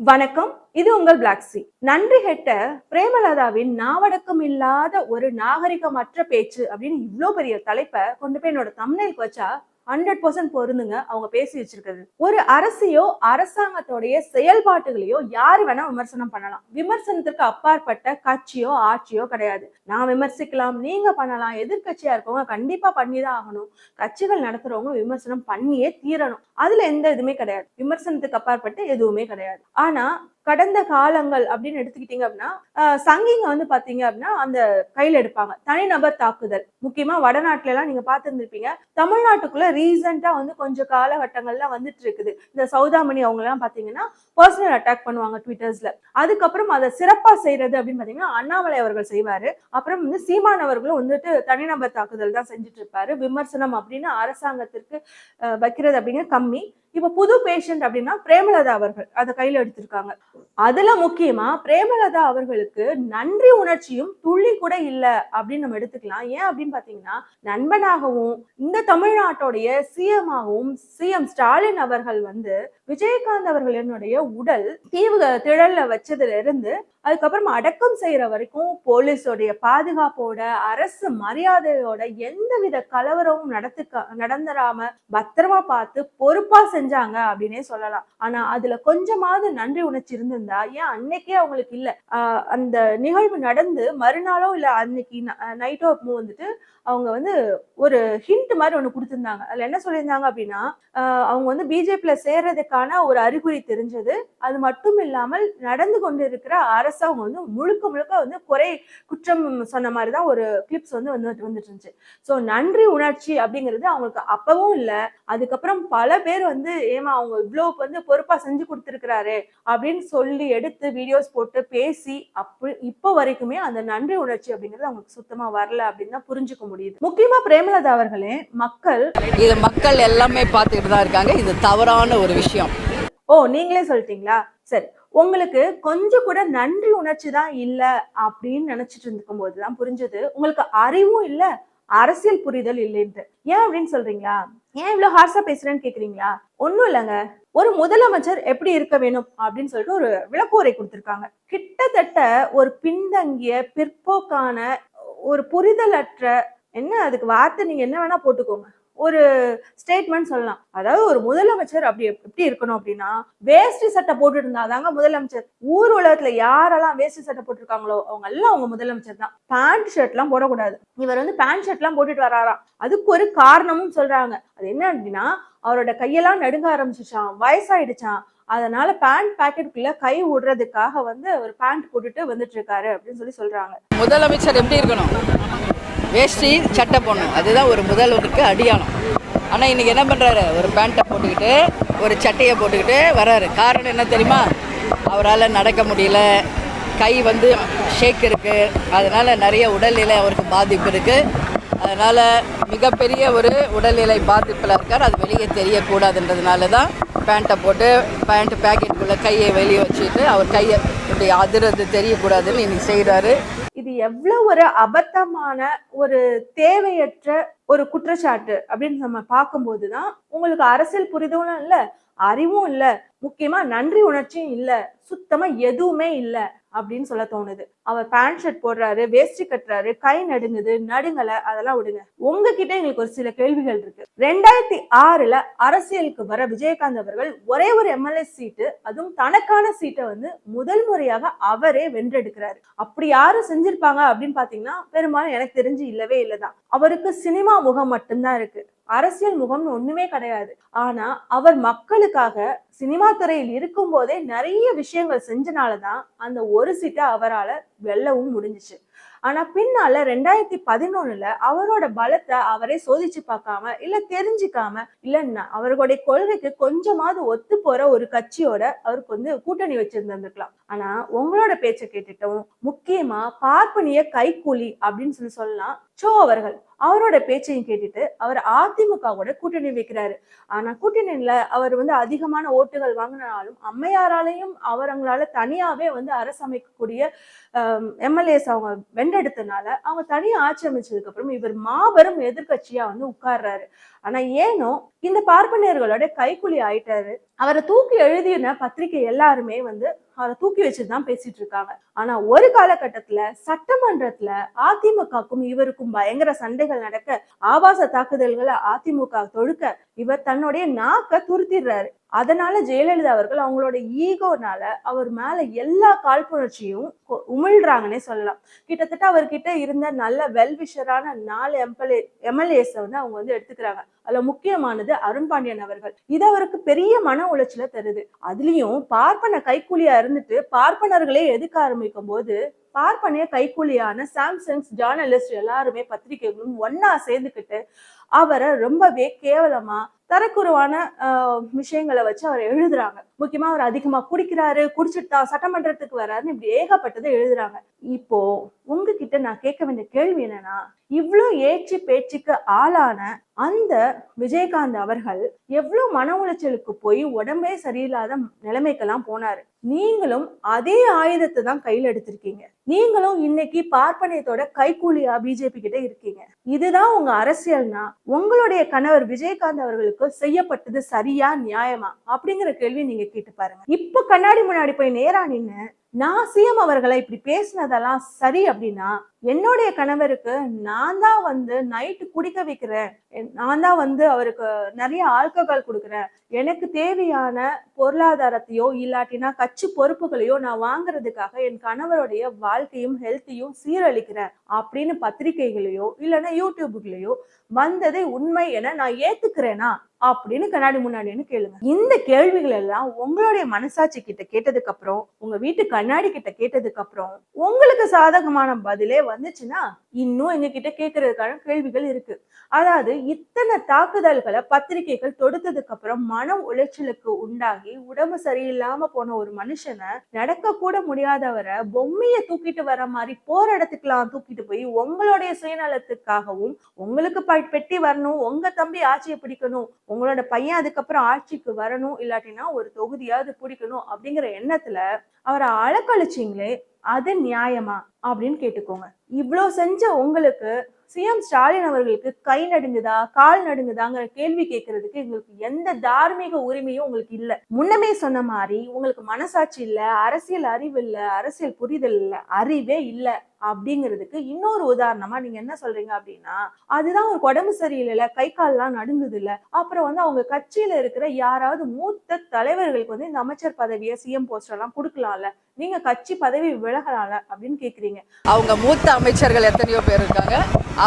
வணக்கம். இது உங்கள் பிளாக் சி நன்றி கெட்ட பிரேமலதாவின் நாவடக்கம் இல்லாத ஒரு நாகரிகமற்ற பேச்சு அப்படின்னு இவ்வளவு பெரிய தலைப்பை கொண்டு போய் என்னோட தமிழுக்கு வச்சா ஹண்ட்ரட் பர்சன்ட் பொருந்துங்க. அவங்க பேசி வச்சிருக்கிறது. ஒரு அரசையோ அரசாங்கத்தோடைய செயல்பாட்டுகளையோ யாரு வேணா விமர்சனம் பண்ணலாம். விமர்சனத்திற்கு அப்பாற்பட்ட கட்சியோ ஆட்சியோ கிடையாது. நான் விமர்சிக்கலாம் நீங்க பண்ணலாம். எதிர்கட்சியா இருக்கவங்க கண்டிப்பா பண்ணிதான் ஆகணும். கட்சிகள் நடத்துறவங்க விமர்சனம் பண்ணியே தீரணும். அதுல எந்த இதுவுமே கிடையாது. விமர்சனத்துக்கு அப்பாற்பட்டு எதுவுமே கிடையாது. ஆனா கடந்த காலங்கள் அப்படின்னு எடுத்துக்கிட்டீங்க அப்படின்னா சங்கிங்க வந்து பாத்தீங்க அப்படின்னா அந்த கையில எடுப்பாங்க. தனிநபர் தாக்குதல். முக்கியமா வடநாட்டுல எல்லாம் நீங்க பார்த்துருந்துருப்பீங்க. தமிழ்நாட்டுக்குள்ள ரீசெண்டா வந்து கொஞ்சம் காலகட்டங்கள்ல வந்துட்டு இருக்குது. இந்த சௌதாமணி அவங்க எல்லாம் பாத்தீங்கன்னா பர்சனல் அட்டாக் பண்ணுவாங்க ட்விட்டர்ஸ்ல. அதுக்கப்புறம் அதை சிறப்பா செய்யறது அப்படின்னு பாத்தீங்கன்னா அண்ணாமலை அவர்கள் செய்வாரு. அப்புறம் வந்து சீமான் அவர்களும் வந்துட்டு தனிநபர் தாக்குதல் தான் செஞ்சுட்டு இருப்பாரு. விமர்சனம் அப்படின்னு அரசாங்கத்திற்கு அஹ், வைக்கிறது அப்படிங்கிறது கம்மி. இப்போ புது பேஷண்ட் அப்படின்னா பிரேமலதா அவர்கள் அதை கையில் எடுத்திருக்காங்க. அதுல முக்கியமா பிரேமலதா அவர்களுக்கு நன்றி உணர்ச்சியும் துள்ளி கூட இல்லை அப்படின்னு நம்ம எடுத்துக்கலாம். ஏன் அப்படின்னு பார்த்தீங்கன்னா நண்பனாகவும் இந்த தமிழ்நாட்டோடைய சிஎம்மாகவும் சிஎம் ஸ்டாலின் அவர்கள் வந்து விஜயகாந்த் அவர்களினுடைய உடல் தீவு திழல்ல வச்சதுல இருந்து அதுக்கப்புறம் அடக்கம் செய்யற வரைக்கும் போலீஸோடைய பாதுகாப்போட அரசு மரியாதையோட எந்தவித கலவரமும் நடத்துக்க நடந்துராம பத்திரமா பார்த்து பொறுப்பா செஞ்சாங்க அப்படின்னே சொல்லலாம். ஆனா அதுல கொஞ்சமாவது நன்றி உணர்ச்சி இருந்திருந்தா ஏன் அன்னைக்கே அவங்களுக்கு இல்ல? அந்த நிகழ்வு நடந்து மறுநாளோ இல்ல அன்னைக்கு நைட்டோ வந்துட்டு அவங்க வந்து ஒரு ஹிண்ட் மாதிரி ஒன்று கொடுத்துருந்தாங்க. அதில் என்ன சொல்லியிருந்தாங்க அப்படின்னா அவங்க வந்து பிஜேபியில் சேர்றதுக்கான ஒரு அறிகுறி தெரிஞ்சது. அது மட்டும் இல்லாமல் நடந்து கொண்டிருக்கிற அரசு அவங்க வந்து முழுக்க முழுக்க வந்து குறை குற்றம் சொன்ன மாதிரி தான் ஒரு கிளிப்ஸ் வந்து வந்து வந்துட்டு இருந்துச்சு. ஸோ நன்றி உணர்ச்சி அப்படிங்கிறது அவங்களுக்கு அப்பவும் இல்லை. அதுக்கப்புறம் பல பேர் வந்து ஏமா அவங்க இவ்வளோ வந்து பொறுப்பா செஞ்சு கொடுத்துருக்கிறாரு அப்படின்னு சொல்லி எடுத்து வீடியோஸ் போட்டு பேசி அப்படி இப்போ வரைக்குமே அந்த நன்றி உணர்ச்சி அப்படிங்கிறது அவங்களுக்கு சுத்தமா வரல அப்படின்னு தான் புரிஞ்சுக்க முடியுது. முக்கியமா பிரேமலதா அவர்களே மக்கள். இது மக்கள் எல்லாமே பார்த்துக்கிட்டு தான் இருக்காங்க. இது தவறான ஒரு விஷயம். ஓ நீங்களே சொல்லிட்டீங்களா? சரி. உங்களுக்கு கொஞ்சம் கூட நன்றி உணர்ச்சி தான் இல்ல அப்படின்னு நினைச்சிட்டு இருக்கும் போதுதான் புரிஞ்சது. உங்களுக்கு அறிவும் இல்ல அரசியல் புரிதல் இல்லைன்ட்டு. ஏன் அப்படின்னு சொல்றீங்களா? ஏன் இவ்வளவு ஹார்ஸா பேசுறேன்னு கேக்குறீங்களா? ஒண்ணும் இல்லைங்க. ஒரு முதலமைச்சர் எப்படி இருக்க வேணும் அப்படின்னு சொல்லிட்டு ஒரு விளக்குரை கொடுத்திருக்காங்க. கிட்டத்தட்ட ஒரு பின்தங்கிய பிற்போக்கான ஒரு புரிதலற்ற என்ன அதுக்கு வார்த்தை நீங்க என்ன வேணா போட்டுக்கோங்க. ஒரு ஸ்டேட்மெண்ட் சொல்லலாம். அதாவது ஒரு முதலமைச்சர் அப்படி எப்படி இருக்கணும் அப்படின்னா வேஷ்டி சட்டை போட்டுட்டு இருந்தாதாங்க முதலமைச்சர். ஊர் உலகத்துல யாரெல்லாம் வேஷ்டி சட்டை போட்டிருக்காங்களோ அவங்க எல்லாம் அவங்க முதலமைச்சர் தான். பேண்ட் ஷர்ட் எல்லாம் போடக்கூடாது. இவர் வந்து பேண்ட் ஷர்ட் எல்லாம் போட்டுட்டு வராராம். அதுக்கு ஒரு காரணமும் சொல்றாங்க. அது என்ன அப்படின்னா அவரோட கையெல்லாம் நடுங்க ஆரம்பிச்சிச்சான் வயசாயிடுச்சான் அதனால பேண்ட் பாக்கெட்டுக்குள்ள கை விடுறதுக்காக வந்து அவர் பேண்ட் போட்டுட்டு வந்துட்டு இருக்காரு அப்படின்னு சொல்லி சொல்றாங்க. முதலமைச்சர் எப்படி இருக்கணும்? வேஷ்டி சட்டை போடணும் அதுதான் ஒரு முதல்வருக்கு அடியானம் ஆனால் இன்றைக்கி என்ன பண்ணுறாரு ஒரு பேண்ட்டை போட்டுக்கிட்டு ஒரு சட்டையை போட்டுக்கிட்டு வராரு காரணம் என்ன தெரியுமா? அவரால் நடக்க முடியல. கை வந்து ஷேக் இருக்குது அதனால் நிறைய உடல்நிலை அவருக்கு பாதிப்பு இருக்குது அதனால் மிகப்பெரிய ஒரு உடல்நிலை பாதிப்பில் இருக்கார். அது வெளியே தெரியக்கூடாதுன்றதுனால தான் பேண்ட்டை போட்டு பேண்ட்டு பேக்கெட்டுக்குள்ளே கையை வெளியே வச்சுட்டு அவர் கையை இப்படி அதிரது தெரியக்கூடாதுன்னு இன்னைக்கு செய்கிறாரு எவ்வளோ எவ்வளவு ஒரு அபத்தமான ஒரு தேவையற்ற ஒரு குற்றச்சாட்டு அப்படின்னு நம்ம பார்க்கும்போதுதான் உங்களுக்கு அரசியல் புரிதலும் இல்லை அறிவும் இல்லை. முக்கியமா நன்றி உணர்ச்சியும் இல்ல சுத்தமா எதுவுமே இல்ல அப்படின்னு சொல்ல தோணுது. அவர் பேண்ட் ஷர்ட் போடுறாரு வேஷ்டி கட்டுறாரு கை நடுங்குது நடுங்கல அதெல்லாம் விடுங்க. உங்ககிட்ட எங்களுக்கு ஒரு சில கேள்விகள் இருக்கு. ரெண்டாயிரத்தி ஆறுல அரசியலுக்கு வர விஜயகாந்த் அவர்கள் ஒரே ஒரு எம்எல்ஏ சீட்டு அதுவும் தனக்கான சீட்டை வந்து முதல் முறையாக அவரே வென்றெடுக்கிறாரு. அப்படி யாரும் செஞ்சிருப்பாங்க அப்படின்னு பாத்தீங்கன்னா பெரும்பாலும் எனக்கு தெரிஞ்சு இல்லவே இல்லதான் அவருக்கு சினிமா முகம் மட்டும்தான் இருக்கு. அரசியல் முகம்னு ஒண்ணுமே கிடையாது. ஆனா அவர் மக்களுக்காக சினிமா துறையில் இருக்கும் போதே நிறைய விஷயங்கள் செஞ்சனாலதான் அந்த ஒரு சீட்டை அவரால வெல்லவும் முடிஞ்சிச்சு. ஆனா பின்னால ரெண்டாயிரத்தி பதினொன்னுல அவரோட பலத்தை அவரே சோதிச்சு பார்க்காம இல்ல தெரிஞ்சுக்காம இல்ல அவர்களுடைய கொள்கைக்கு கொஞ்சமாவது ஒத்து போற ஒரு கட்சியோட அவருக்கு வந்து கூட்டணி வச்சிருந்திருக்கலாம் ஆனா உங்களோட பேச்சை கேட்டுட்டும் முக்கியமா பார்ப்பனிய கைக்கூலி அப்படின்னு சொல்லி சொல்லலாம். சோ அவர்கள் அவரோட பேச்சையும் கேட்டுட்டு அவர் அதிமுகவோட கூட்டணி வைக்கிறாரு. ஆனா கூட்டணியில அவர் வந்து அதிகமான ஓட்டுகள் வாங்கினாலும் அம்மையாராலையும் அவங்களால தனியாவே வந்து அரசமைக்கக்கூடிய எம்எல்ஏஸ் அவங்க வென்றெடுத்தனால அவங்க தனியா ஆட்சி அமைச்சதுக்கு அப்புறம் இவர் மாபெரும் எதிர்கட்சியா வந்து உட்கார்றாரு. ஆனா ஏனோ இந்த பார்ப்பனியர்களோட கைக்குலி ஆயிட்டாரு. அவரை தூக்கி எழுதின பத்திரிகை எல்லாருமே வந்து அதை தூக்கி வச்சுட்டு தான் பேசிட்டு இருக்காங்க. ஆனா ஒரு காலகட்டத்துல சட்டமன்றத்துல அதிமுகக்கும் இவருக்கும் பயங்கர சண்டைகள் நடக்க ஆபாச தாக்குதல்களை அதிமுக தொடுக்க இவர் தன்னுடைய நாக்க துருத்திடுறாரு. அதனால ஜெயலலிதா அவர்கள் அவங்களோட ஈகோனால அவர் மேல எல்லா காழ்ப்புணர்ச்சியும் கொ- உமிழ்றாங்கன்னே சொல்லலாம். கிட்டத்தட்ட அவர்கிட்ட இருந்த நல்ல வெல்விஷரான நாலு எம்எல்ஏ எம்எல்ஏஸ் வந்து அவங்க வந்து எடுத்துக்கிறாங்க. அதுல முக்கியமானது அருண் பாண்டியன் அவர்கள். இது அவருக்கு பெரிய மன உளைச்சல தருது. அதுலயும் பார்ப்பன கைக்கூலியா இருந்துட்டு பார்ப்பனர்களே எதுக்க ஆரம்பிக்கும் போது பார்ப்பனைய கைக்கூலியான சாம்சங்ஸ் ஜேர்னலிஸ்ட் எல்லாருமே பத்திரிகைகளும் ஒன்னா சேர்ந்துக்கிட்டு அவரை ரொம்பவே கேவலமா தரக்குறைவான விஷயங்களை வச்சு அவர் எழுதுறாங்க. முக்கியமா அவர் அதிகமா குடிக்கிறாரு குடிச்சிட்டு தான் சட்டமன்றத்துக்கு வராருன்னு இப்படி ஏகப்பட்டதை எழுதுறாங்க. இப்போ உங்ககிட்ட நான் கேட்க வேண்டிய கேள்வி என்னன்னா இவ்வளோ ஏச்சு பேச்சுக்கு ஆளான அந்த விஜயகாந்த் அவர்கள் எவ்வளோ மன உளைச்சலுக்கு போய் உடம்பே சரியில்லாத நிலைமைக்கெல்லாம் போனாரு. நீங்களும் அதே ஆயுதத்தை தான் கையில் எடுத்திருக்கீங்க. நீங்களும் இன்னைக்கு பார்ப்பனியத்தோட கைகூலியா பிஜேபி கிட்ட இருக்கீங்க. இதுதான் உங்க அரசியல்னா உங்களுடைய கணவர் விஜயகாந்த் அவர்களுக்கு செய்யப்பட்டது சரியா நியாயமா? அப்படிங்கிற கேள்வி நீங்க கேட்டு பாருங்க. இப்ப கண்ணாடி முன்னாடி போய் நேரா நின்று நான் சிஎம் அவர்களை இப்படி பேசினதெல்லாம் சரி அப்படின்னா என்னுடைய கணவருக்கு நான் தான் வந்து நைட்டு குடிக்க வைக்கிறேன். என்- நான் தான் வந்து அவருக்கு நிறைய ஆல்கஹால் கொடுக்குறேன். எனக்கு தேவையான பொருளாதாரத்தையோ இல்லாட்டினா கட்சி பொறுப்புகளையோ நான் வாங்குறதுக்காக என் கணவருடைய வாழ்க்கையும் ஹெல்த்தையும் சீரழிக்கிறேன். அப்படின்னு பத்திரிகைகளையோ இல்லைன்னா யூடியூபுகளையோ வந்ததை உண்மை என நான் ஏத்துக்கிறேனா அப்படின்னு கண்ணாடி முன்னாடின்னு கேளுங்க. இந்த கேள்விகள் எல்லாம் உங்களுடைய மனசாட்சி கிட்ட கேட்டதுக்கு அப்புறம் உங்க வீட்டு கண்ணாடி கிட்ட கேட்டதுக்கு அப்புறம் உங்களுக்கு சாதகமான பதிலே வந்துச்சுன்னா இன்னும் எங்க கிட்ட கேட்கறதுக்கான கேள்விகள் இருக்கு. அதாவது இத்தனை தாக்குதல்களை பத்திரிகைகள் தொடுத்ததுக்கு அப்புறம் மன உளைச்சலுக்கு உண்டாகி உடம்பு சரியில்லாம போன ஒரு மனுஷனை நடக்க கூட முடியாதவரை பொம்மையை தூக்கிட்டு வர மாதிரி போற இடத்துக்குலாம் தூக்கிட்டு போய் உங்களுடைய சுயநலத்துக்காகவும் உங்களுக்கு ப- பெட்டி வரணும் உங்க தம்பி ஆட்சியை பிடிக்கணும் உங்களோட பையன் அதுக்கப்புறம் ஆட்சிக்கு வரணும் இல்லாட்டினா ஒரு தொகுதியாவது பிடிக்கணும் அப்படிங்கிற எண்ணத்துல அவரை அழக்கழிச்சிங்களே அது நியாயமா அப்படின்னு கேட்டுக்கோங்க. இவ்வளோ செஞ்ச உங்களுக்கு சிஎம் ஸ்டாலின் அவர்களுக்கு கை நடுங்குதா கால் நடுங்குதாங்கிற கேள்வி கேட்கறதுக்கு எங்களுக்கு எந்த தார்மீக உரிமையும் உங்களுக்கு இல்ல. முன்னமே சொன்ன மாதிரி உங்களுக்கு மனசாட்சி இல்ல அரசியல் அறிவு இல்ல அரசியல் புரிதல் இல்ல அறிவே இல்லை. அப்படிங்கிறதுக்கு இன்னொரு உதாரணமா நீங்க என்ன சொல்றீங்க அப்படின்னா அதுதான் ஒரு உடம்பு சரியில்லைல கை கால்லாம் நடுங்குது இல்ல அப்புறம் வந்து அவங்க கட்சியில இருக்கிற யாராவது மூத்த தலைவர்களுக்கு வந்து இந்த அமைச்சர் பதவியை சிஎம் போஸ்டர் எல்லாம் கொடுக்கலாம்ல. நீங்க கட்சி பதவி விலகலாம்ல அப்படின்னு கேக்குறீங்க. அவங்க மூத்த அமைச்சர்கள் எத்தனையோ பேர் இருக்காங்க.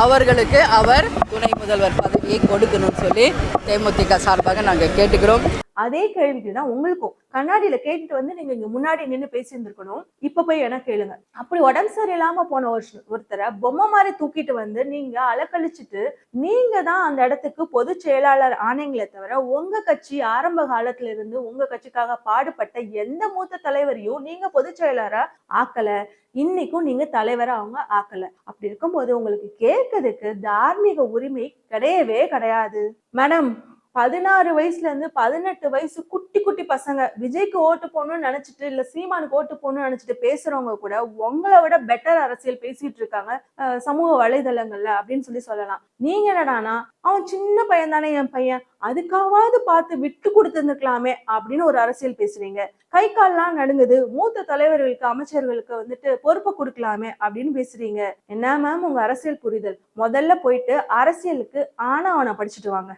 அவர்களுக்கு அவர் துணை முதல்வர் பதவியை கொடுக்கணும்னு சொல்லி தேமுதிக சார்பாக நாங்கள் கேட்டுக்கிறோம். அதே கேள்விக்கு தான் உங்களுக்கும். கண்ணாடியில கேட்டுட்டு வந்து நீங்க இங்க முன்னாடி நின்று பேசியிருந்திருக்கணும். இப்ப போய் என கேளுங்க. அப்படி உடம்பு சரியில்லாம போன ஒரு ஒருத்தரை பொம்மை மாதிரி தூக்கிட்டு வந்து நீங்க அலக்கழிச்சிட்டு நீங்க தான் அந்த இடத்துக்கு பொதுச் செயலாளர் ஆனீங்களே தவிர உங்க கட்சி ஆரம்ப காலத்துல இருந்து உங்க கட்சிக்காக பாடுபட்ட எந்த மூத்த தலைவரையும் நீங்க பொதுச் செயலாளரா ஆக்கல. இன்னைக்கும் நீங்க தலைவரை அவங்க ஆக்கல. அப்படி இருக்கும்போது உங்களுக்கு கேட்கறதுக்கு தார்மீக உரிமை கிடையவே கிடையாது. மேடம் பதினாறு வயசுல இருந்து பதினெட்டு வயசு குட்டி குட்டி பசங்க விஜய்க்கு ஓட்டு போகணும்னு நினைச்சிட்டு இல்ல சீமானுக்கு ஓட்டு போகணும்னு நினைச்சிட்டு பேசுறவங்க கூட உங்களை விட பெட்டர் அரசியல் பேசிட்டு இருக்காங்க சமூக வலைதளங்கள்ல அப்படின்னு சொல்லி சொல்லலாம். நீங்க என்னடானா அவன் சின்ன பையன் தானே என் பையன். அதுக்காவது பார்த்து விட்டு கொடுத்துருந்துக்கலாமே அப்படின்னு ஒரு அரசியல் பேசுறீங்க. கை கால்லாம் நடுங்குது. மூத்த தலைவர்களுக்கு அமைச்சர்களுக்கு வந்துட்டு பொறுப்பை கொடுக்கலாமே அப்படின்னு பேசுறீங்க. என்ன மேம் உங்க அரசியல் புரிதல். முதல்ல போயிட்டு அரசியலுக்கு ஆனா அவனை படிச்சுட்டு வாங்க.